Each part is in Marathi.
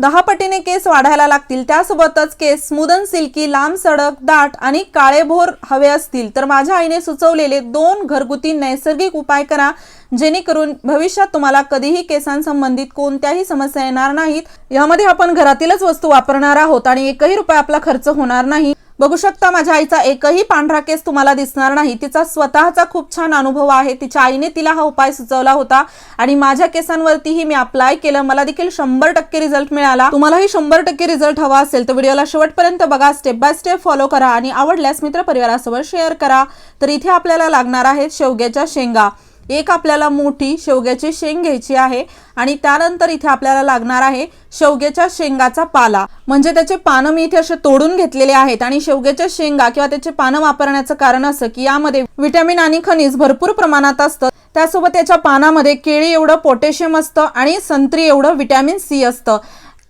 दहा पटीने केस वाढायला लागतील. त्यासोबतच केस स्मुदन सिल्की लांब सडक दाट आणि काळेभोर हवे असतील. तर माझ्या आईने सुचवलेले दोन घरगुती नैसर्गिक उपाय करा जेणेकरून भविष्यात तुम्हाला कधीही केसांसंबंधित कोणत्याही समस्या येणार नाहीत. यामध्ये आपण घरातीलच वस्तू वापरणार आहोत आणि एकही रुपया आपला खर्च होणार नाही. बघू शकता माझ्या आईचा एकही पांढरा केस तुम्हाला दिसणार नाही. तिचा स्वतःचा खूप छान अनुभव आहे. तिच्या आईने तिला हा उपाय सुचवला होता आणि माझ्या केसांवरतीही मी अप्लाय केलं. मला देखील शंभर टक्के रिझल्ट मिळाला. तुम्हालाही शंभर टक्के रिझल्ट हवा असेल तर व्हिडिओला शेवटपर्यंत बघा. स्टेप बाय स्टेप फॉलो करा आणि आवडल्यास मित्र परिवारासोबत शेअर करा. तर इथे आपल्याला लागणार आहेत शेवग्याच्या शेंगा. एक आपल्याला मोठी शेवग्याची शेंग घ्यायची आहे आणि त्यानंतर इथे आपल्याला लागणार आहे शेवग्याच्या शेंगाचा पाला. म्हणजे त्याचे पानं मी इथे असे तोडून घेतलेले आहेत आणि शेवग्याच्या शेंगा किंवा त्याचे पानं वापरण्याचं कारण असं की यामध्ये व्हिटॅमिन आणि खनिज भरपूर प्रमाणात असतं. त्यासोबत त्याच्या पानामध्ये केळी एवढं पोटॅशियम असतं आणि संत्री एवढं विटॅमिन सी असतं.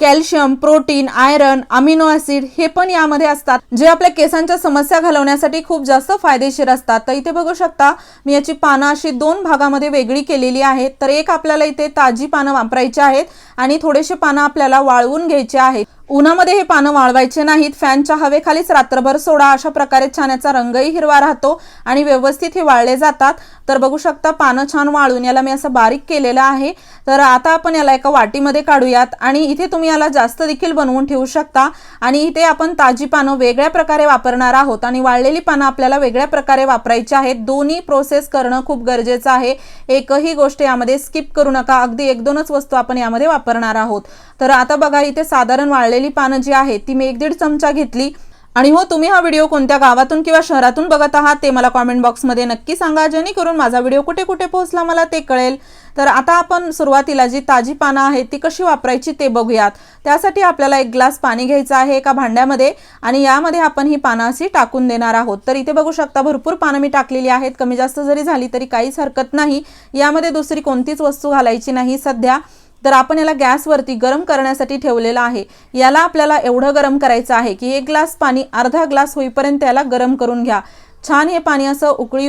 Calcium protein iron amino acid हे पण यामध्ये असतात जे आपल्या केसांच्या समस्या घालवण्यासाठी खूप जास्त फायदेशीर असतात. तर इथे बघू शकता मी याची पानं अशी दोन भागामध्ये वेगळी केलेली आहेत. तर एक आपल्याला इथे ताजी पानं वापरायची आहेत आणि थोडेसे पानं आपल्याला वाळवून घ्यायचे आहेत. उन्हामध्ये हे पानं वाळवायचे नाहीत. फॅनच्या हवेखालीच रात्रभर सोडा. अशा प्रकारे छान याचा रंगही हिरवा राहतो आणि व्यवस्थित हे वाळले जातात. तर बघू शकता पानं छान वाळून याला मी असं बारीक केलेलं आहे. तर आता आपण याला एका वाटीमध्ये काढूयात आणि इथे तुम्ही याला जास्त देखील बनवून ठेवू शकता. आणि इथे आपण ताजी पानं वेगळ्या प्रकारे वापरणार आहोत आणि वाळलेली पानं आपल्याला वेगळ्या प्रकारे वापरायची आहेत. दोन्ही प्रोसेस करणं खूप गरजेचं आहे. एकही गोष्ट यामध्ये स्किप करू नका. अगदी एक दोनच वस्तू आपण यामध्ये वापरणार आहोत. तर आता बघा इथे साधारण वाळलेली पानं जी आहेत ती मी एक दीड चमचा घेतली. आणि हो तुम्ही हा व्हिडिओ कोणत्या गावातून किंवा शहरातून बघत आहात ते मला कॉमेंट बॉक्समध्ये नक्की सांगा जेणेकरून माझा व्हिडिओ कुठे कुठे पोहोचला मला ते कळेल. तर आता आपण सुरुवातीला जी ताजी पानं आहेत ती कशी वापरायची ते बघूयात. त्यासाठी आपल्याला एक ग्लास पाणी घ्यायचं आहे एका भांड्यामध्ये आणि यामध्ये आपण ही पानं अशी टाकून देणार आहोत. तर इथे बघू शकता भरपूर पानं मी टाकलेली आहेत. कमी जास्त जरी झाली तरी काहीच हरकत नाही. यामध्ये दुसरी कोणतीच वस्तू घालायची नाही सध्या. तर आपण याला गॅसवरती गरम करण्यासाठी ठेवलेलं आहे. याला आपल्याला एवढं गरम करायचं आहे की एक ग्लास पाणी अर्धा ग्लास होईपर्यंत याला गरम करून घ्या. छान हे पाणी असं उकळी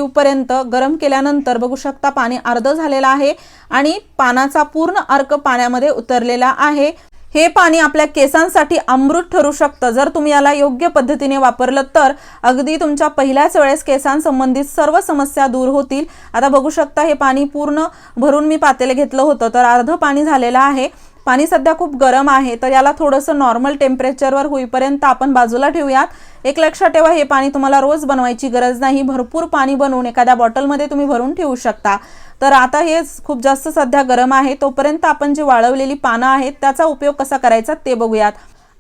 गरम केल्यानंतर बघू शकता पाणी अर्ध झालेलं आहे आणि पानाचा पूर्ण अर्क पाण्यामध्ये उतरलेला आहे. हे पाणी आपल्या केसांसाठी अमृत ठरू शकतं. जर तुम्ही याला योग्य पद्धतीने वापरलं तर अगदी तुमच्या पहिल्याच वेळेस केसांसंबंधित सर्व समस्या दूर होतील. आता बघू शकता हे पाणी पूर्ण भरून मी पातेले घेतलं होतं तर अर्ध पाणी झालेलं आहे. पाणी सध्या खूप गरम आहे तर याला थोडंसं नॉर्मल टेम्परेचरवर होईपर्यंत आपण बाजूला ठेवूयात. एक लक्षात ठेवा हे पाणी तुम्हाला रोज बनवायची गरज नाही. भरपूर पाणी बनवून एखाद्या बॉटलमध्ये तुम्ही भरून ठेवू शकता. तर आता हे खूप जास्त सध्या गरम आहे तोपर्यंत आपण जी वाळवलेली पानं आहेत त्याचा उपयोग कसा करायचा ते बघूयात.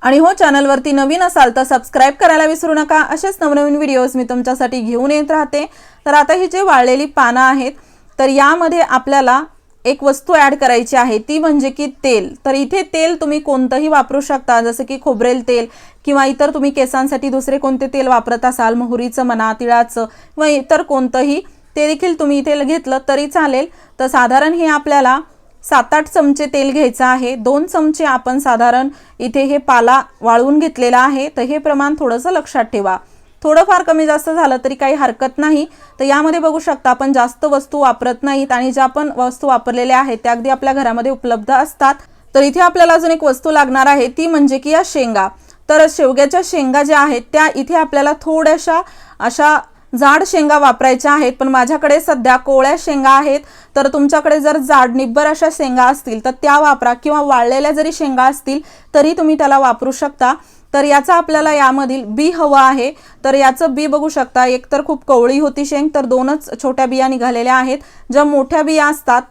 आणि हो चॅनलवरती नवीन असाल तर सबस्क्राईब करायला विसरू नका. असेच नवनवीन व्हिडिओज मी तुमच्यासाठी घेऊन येत राहते. तर आता ही जे वाळलेली पानं आहेत तर यामध्ये आपल्याला एक वस्तू ॲड करायची आहे ती म्हणजे की तेल. तर इथे तेल तुम्ही कोणतंही वापरू शकता जसं की खोबरेल तेल किंवा इतर तुम्ही केसांसाठी दुसरे कोणते तेल वापरत असाल मोहरीचं म्हणा तिळाचं किंवा इतर कोणतंही ते देखील तुम्ही इथे घेतलं तरी चालेल. तर साधारण हे आपल्याला सात आठ चमचे तेल घ्यायचं आहे. दोन चमचे आपण साधारण इथे हे पाला वाळवून घेतलेला आहे. तर हे प्रमाण थोडंसं लक्षात ठेवा. थोडंफार कमी जास्त झालं तरी काही हरकत नाही. तर यामध्ये बघू शकता आपण जास्त वस्तू वापरत नाहीत आणि ज्या पण वस्तू वापरलेल्या आहेत त्या अगदी आपल्या घरामध्ये उपलब्ध असतात. तर इथे आपल्याला अजून एक वस्तू लागणार आहे ती म्हणजे की या शेंगा. तर शेवग्याच्या शेंगा ज्या आहेत त्या इथे आपल्याला थोड्याशा अशा जाड शेंगा वापरायच्या आहेत. पण माझ्याकडे सध्या कोवळ्या शेंगा आहेत. तर तुमच्याकडे जर जाड निब्बर अशा शेंगा असतील तर त्या वापरा किंवा वाळलेल्या जरी शेंगा असतील तरी तुम्ही त्याला वापरू शकता. तर याचा आपल्याला यामधील बी हवं आहे. तर याचं बी बघू शकता. एक तर खूप कवळी होती शेंग तर दोनच छोट्या बिया निघालेल्या आहेत. ज्या मोठ्या बिया असतात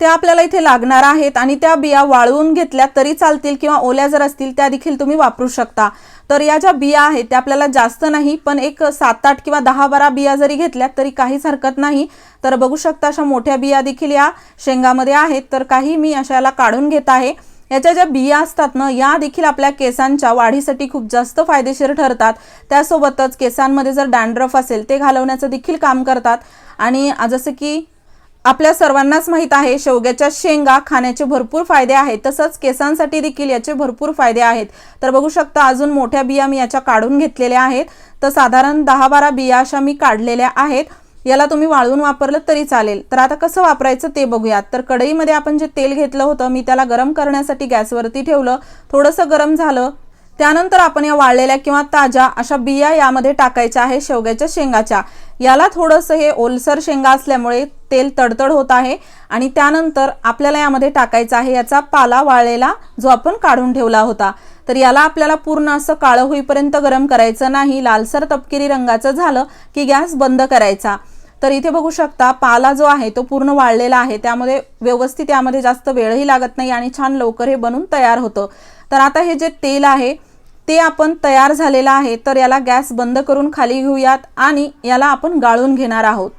त्या आपल्याला इथे लागणार आहेत आणि त्या बिया वाळवून घेतल्या तरी चालतील किंवा ओल्या जर असतील त्या देखील तुम्ही वापरू शकता. तर या ज्या बिया आहेत त्या आपल्याला जास्त नाही पण एक सात आठ किंवा दहा बारा बिया जरी घेतल्या तरी काहीच हरकत नाही. तर बघू शकता अशा मोठ्या बिया देखील या शेंगामध्ये आहेत. तर काही मी अशा याला काढून घेत आहे. याच्या ज्या बिया असतात ना या देखील आपल्या केसांच्या वाढीसाठी खूप जास्त फायदेशीर ठरतात. त्यासोबतच केसांमध्ये जर डॅन्ड्रफ असेल ते घालवण्याचं देखील काम करतात. आणि जसं की आपल्या सर्वांनाच माहीत आहे शेवग्याच्या शेंगा खाण्याचे भरपूर फायदे आहेत. तसंच केसांसाठी देखील याचे भरपूर फायदे आहेत. तर बघू शकता अजून मोठ्या बिया मी याच्या काढून घेतलेल्या आहेत. तर साधारण दहा बारा बिया अशा मी काढलेल्या आहेत. याला तुम्ही वाळून वापरलं तरी चालेल. तर आता कसं वापरायचं ते बघूयात. तर कढईमध्ये आपण जे तेल घेतलं होतं मी त्याला गरम करण्यासाठी गॅसवरती ठेवलं. थोडंसं गरम झालं. त्यानंतर आपण या वाळलेल्या किंवा ताज्या अशा बिया यामध्ये टाकायच्या आहे शेवग्याच्या शेंगाच्या. याला थोडंसं हे ओलसर शेंगा असल्यामुळे तेल तडतड होत आहे आणि त्यानंतर आपल्याला यामध्ये टाकायचा आहे याचा पाला वाळलेला जो आपण काढून ठेवला होता. तर याला आपल्याला पूर्ण असं काळं होईपर्यंत गरम करायचं नाही. लालसर तपकिरी रंगाचं झालं की गॅस बंद करायचा. तर इथे बघू शकता पाला जो आहे तो पूर्ण वाळलेला आहे. त्यामध्ये व्यवस्थित यामध्ये जास्त वेळही लागत नाही आणि छान लवकर हे बनून तयार होतं. तर आता हे जे तेल आहे ते आपण तयार झालेलं आहे. तर याला गॅस बंद करून खाली घेऊयात आणि याला आपण गाळून घेणार आहोत.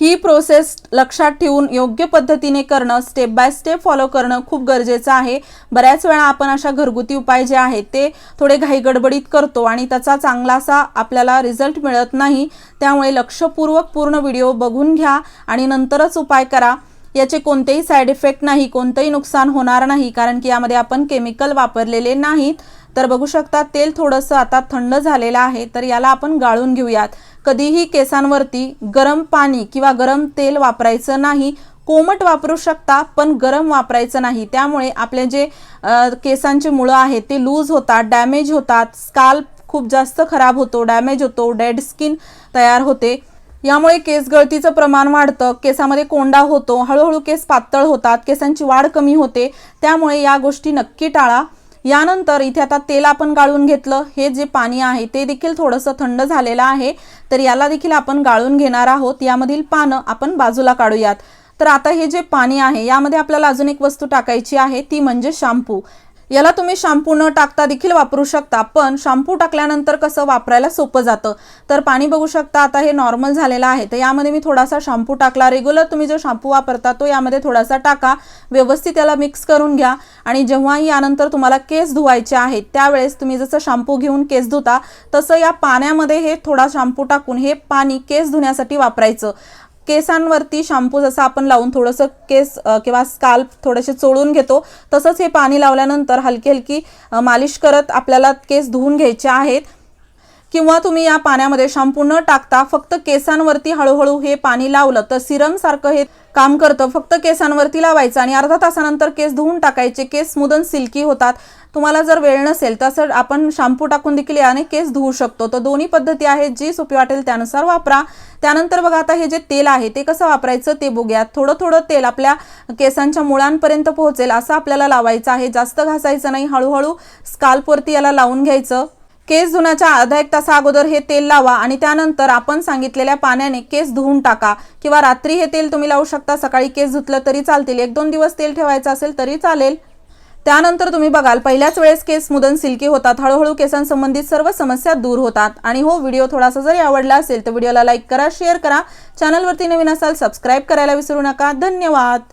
ही प्रोसेस लक्षात ठेवून योग्य पद्धतीने करणं स्टेप बाय स्टेप फॉलो करणं खूप गरजेचं आहे. बऱ्याच वेळा आपण अशा घरगुती उपाय जे आहेत ते थोडे घाईगडबडीत करतो आणि त्याचा चांगलासा आपल्याला रिझल्ट मिळत नाही. त्यामुळे लक्षपूर्वक पूर्ण व्हिडिओ बघून घ्या आणि नंतरच उपाय करा. याचे कोणतेही साईड इफेक्ट नाही कोणतंही नुकसान होणार नाही कारण की यामध्ये आपण केमिकल वापरलेले नाहीत. तर बघू शकता तेल थोडंसं आता थंड झालेलं आहे तर याला आपण गाळून घेऊयात. कधीही केसांवरती गरम पाणी किंवा गरम तेल वापरायचं नाही कोमट वापरू शकता पण गरम वापरायचं नाही. त्यामुळे आपले जे केसांचे मुळं आहेत ते लूज होतात डॅमेज होतात स्काल्प खूप जास्त खराब होतो डॅमेज होतो डेड स्किन तयार होते. यामुळे केस गळतीचं प्रमाण वाढतं केसामध्ये कोंडा होतो हळूहळू केस पातळ होतात केसांची वाढ कमी होते. त्यामुळे या गोष्टी नक्की टाळा. यानंतर इथे आता तेल आपण गाळून घेतलं. हे जे पाणी आहे ते देखील थोडंसं थंड झालेलं आहे. तर याला देखील आपण गाळून घेणार आहोत. यामधील पानं आपण बाजूला काढूयात. तर आता हे जे पाणी आहे यामध्ये आपल्याला अजून एक वस्तू टाकायची आहे. ती म्हणजे शॅम्पू. याला तुम्ही शॅम्पू न टाकता देखील वापरू शकता पण शॅम्पू टाकल्यानंतर कसं वापरायला सोपं जातं? तर पाणी बघू शकता आता हे नॉर्मल झालेलं आहे तर यामध्ये मी थोडासा शॅम्पू टाकला. रेग्युलर तुम्ही जो शॅम्पू वापरता तो यामध्ये थोडासा टाका. व्यवस्थित याला मिक्स करून घ्या. आणि जेव्हाही यानंतर तुम्हाला केस धुवायचे आहेत त्यावेळेस तुम्ही जसं शॅम्पू घेऊन केस धुता तसं या पाण्यामध्ये हे थोडा शॅम्पू टाकून हे पाणी केस धुण्यासाठी वापरायचं. केसांवरती शॅम्पू जसं आपण लावून थोडंसं केस किंवा स्काल्प थोडेसे चोळून घेतो तसंच हे पाणी लावल्यानंतर हलकी हलकी मालिश करत आपल्याला केस धुवून घ्यायचे आहेत. किंवा तुम्ही या पाण्यामध्ये शॅम्पू न टाकता फक्त केसांवरती हळूहळू हे पाणी लावलं तर सिरम सारखं हे काम करतं. फक्त केसांवरती लावायचं आणि अर्धा तासानंतर केस धुवून टाकायचे. केस मुदन सिल्की होतात. तुम्हाला जर वेळ नसेल तसं आपण शॅम्पू टाकून देखील याने केस धुवू शकतो. तर दोन्ही पद्धती आहेत जी सोपी वाटेल त्यानुसार वापरा. त्यानंतर बघा आता हे जे तेल आहे ते कसं वापरायचं ते बघूया थोडं थोडं तेल आपल्या केसांच्या मुळांपर्यंत पोहोचेल असं आपल्याला लावायचं आहे. जास्त घासायचं नाही. हळूहळू स्काल्पवरती याला लावून घ्यायचं. केस धुण्याच्या अर्धा एक तासा अगोदर हे तेल लावा आणि त्यानंतर आपण सांगितलेल्या पाण्याने केस धुवून टाका. किंवा रात्री हे तेल तुम्ही लावू शकता. सकाळी केस धुतलं तरी चालतील. एक दोन दिवस तेल ठेवायचं असेल तरी चालेल. त्यानंतर तुम्ही बघाल पहिल्याच वेळेस केस मुदन सिल्की होतात. हळूहळू केसांसंबंधित सर्व समस्या दूर होतात. आणि हो व्हिडिओ थोडासा जरी आवडला असेल तर व्हिडिओला लाईक करा शेअर करा. चॅनलवरती नवीन असाल सबस्क्राईब करायला विसरू नका. धन्यवाद!